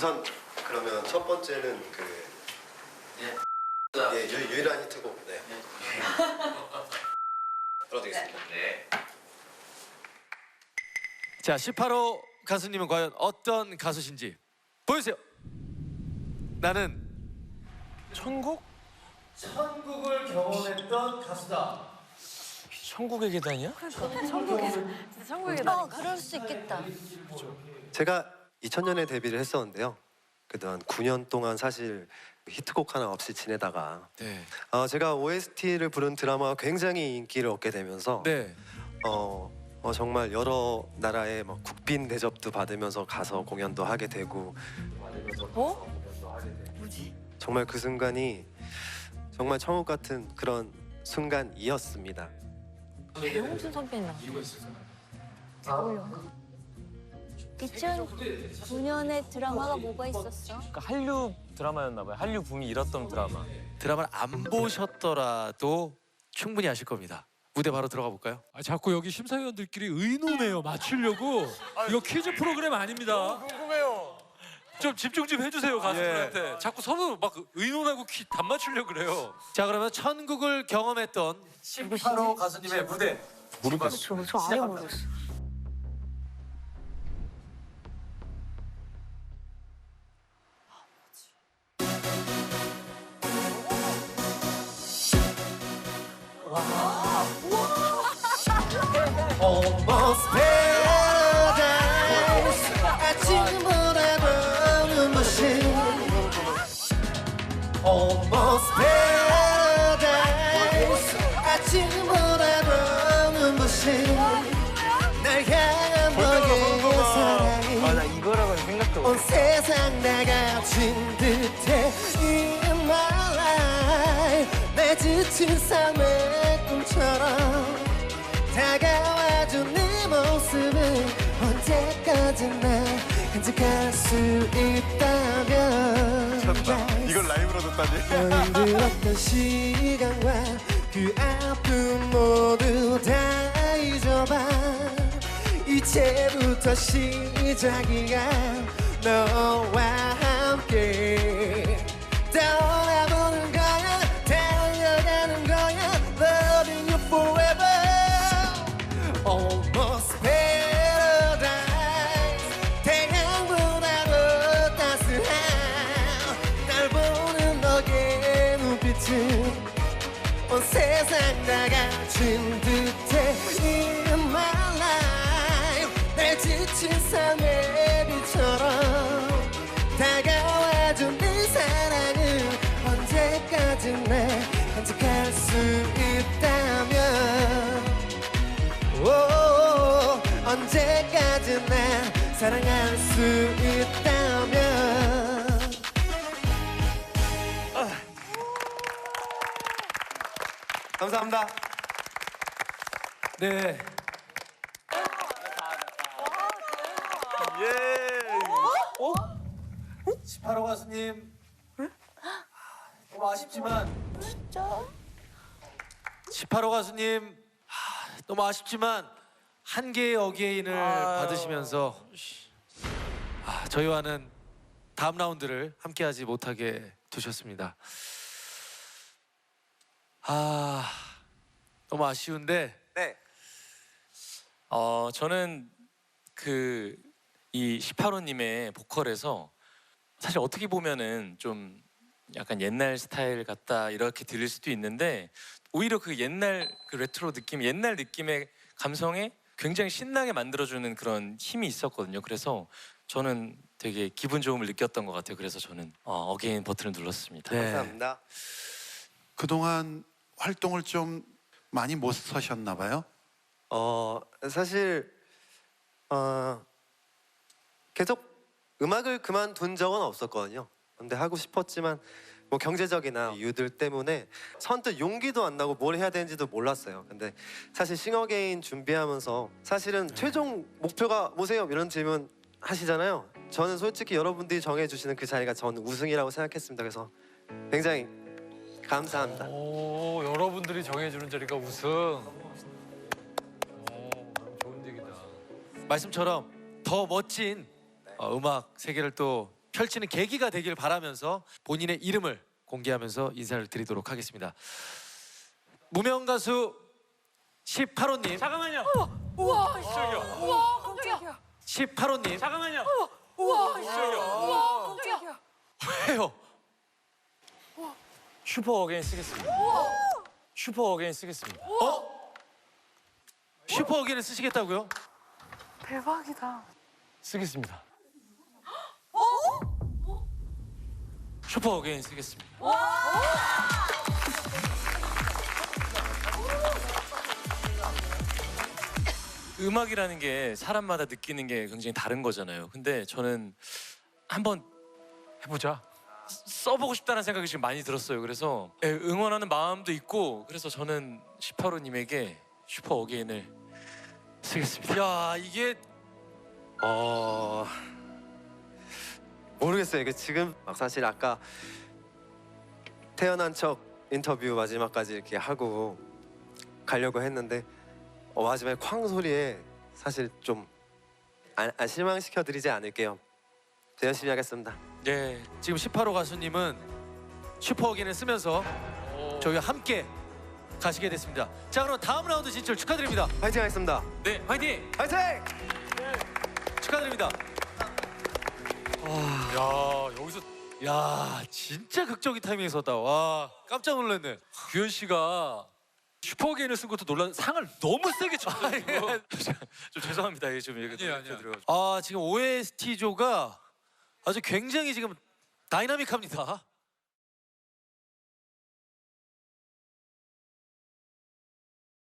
우선 그러면 첫 번째는 그 예. 예, 유, 유일한 히트곡 네. 불러드리겠습니다. 네. 자, 18호 가수님은 과연 어떤 가수신지 보여주세요. 나는 천국? 천국을 경험했던 가수다. 천국의 계단이야? 천국이다. 어, 그럴 수 있겠다. 제가 2000년에 데뷔를 했었는데요. 그동안 9년 동안 사실 히트곡 하나 없이 지내다가 네. 어, 제가 OST를 부른 드라마가 굉장히 인기를 얻게 되면서 네. 어, 어, 정말 여러 나라의 뭐 국빈 대접도 받으면서 가서 공연도 하게 되고 어? 정말 그 순간이 정말 천국 같은 그런 순간이었습니다. 배홍준 선배님 어울려. 2009년에 드라마가 뭐가 있었어? 그러니까 한류 드라마였나 봐요. 한류 붐이 일었던 드라마. 드라마를 안 보셨더라도 충분히 아실 겁니다. 무대 바로 들어가 볼까요? 아, 자꾸 여기 심사위원들끼리 의논해요 맞추려고 이거 퀴즈 프로그램 아닙니다 궁금해요. 좀 집중 좀 해주세요 가수들한테 예. 자꾸 서로 막 의논하고 퀴, 답 맞추려고 그래요 자, 그러면 천국을 경험했던 18호 가수님의 무대 저, 저 아예 모르겠어. Almost paradise 아침보다 더 눈부신 Almost paradise 아침보다 더 눈부신 날 향한 너의 사랑이 온 세상 다 가진 지친 삶의 꿈처럼 다가와준 네 모습은 언제까지나 간직할 수 있다면 이걸 라이브로 듣다니? 힘들었던 시간과 그 아픔 모두 다 잊어봐. 이제부터 시작이야. 너와 함께 온 세상 다 가진 듯해 In my life 내 지친 삶의 비처럼 다가와준 네 사랑은 언제까지나 간직할 수 있다면. 오, 언제까지나 사랑할 수 있다면 감사합니다. 네. 어? 18호 가수님. 너무 아쉽지만 진짜? 18호 가수님 하, 너무 아쉽지만 한 개의 어게인을 받으시면서 아, 저희와는 다음 라운드를 함께하지 못하게 두셨습니다. 아 너무 아쉬운데 네. 어 저는 그 이 18호님의 보컬에서 사실 어떻게 보면은 좀 약간 옛날 스타일 같다 이렇게 들릴 수도 있는데 오히려 그 옛날 그 레트로 느낌, 옛날 느낌의 감성에 굉장히 신나게 만들어주는 그런 힘이 있었거든요. 그래서 저는 되게 기분 좋음을 느꼈던 것 같아요. 그래서 저는 어, 어게인 버튼을 눌렀습니다. 네. 감사합니다. 그동안 활동을 좀 많이 못 서셨나 봐요. 어 사실 어 계속 음악을 그만둔 적은 없었거든요. 근데 하고 싶었지만 뭐 경제적이나 이유들 때문에 선뜻 용기도 안 나고 뭘 해야 되는지도 몰랐어요. 근데 사실 싱어게인 준비하면서 사실은 최종 목표가 뭐세요? 이런 질문 하시잖아요. 저는 솔직히 여러분들이 정해주시는 그 자리가 저는 우승이라고 생각했습니다. 그래서 굉장히 감사합니다. 오 여러분들이 정해주는 자리가 우승 오 좋은 얘기다 말씀처럼 더 멋진 어, 음악 세계를 또 펼치는 계기가 되길 바라면서 본인의 이름을 공개하면서 인사를 드리도록 하겠습니다. 무명 가수 18호님, 잠깐만요. 우와, 우와, 깜짝이야. 18호님 잠깐만요. 우와, 우와, 깜짝이야. 왜요? 슈퍼 어게인 쓰겠습니다. 슈퍼 어게인 쓰겠습니다. 어? 슈퍼 어게인을 쓰시겠다고요? 대박이다. 쓰겠습니다. 슈퍼 어게인 쓰겠습니다. 음악이라는 게 사람마다 느끼는 게 굉장히 다른 거잖아요. 근데 저는 한번 해보자. 써보고 싶다는 생각이 지금 많이 들었어요. 그래서 예, 응원하는 마음도 있고 그래서 저는 18호님에게 슈퍼 어게인을 쓰겠습니다. 야 이게 어 모르겠어요. 이게 지금 막 사실 아까 태어난 척 인터뷰 마지막까지 이렇게 하고 가려고 했는데 어, 마지막에 쾅 소리에 사실 좀 안, 안 실망시켜 드리지 않을게요. 더 열심히 하겠습니다. 네, 지금 18호 가수님은 슈퍼 어게인을 쓰면서 저희와 함께 가시게 됐습니다. 자 그럼 다음 라운드 진출 축하드립니다. 파이팅 하겠습니다. 네 화이팅! 파이팅! 축하드립니다. 야 여기서 야 진짜 극적인 타이밍에 섰다. 와 깜짝 놀랐네. 규현 씨가 슈퍼게인을 쓴 것도 놀란 상을 너무 세게 쳤어요. 지금. 좀 죄송합니다. 이게 좀 이렇게 아니야, 아니야. 들어가지고. 아 지금 OST조가 아주 굉장히 지금 다이나믹합니다.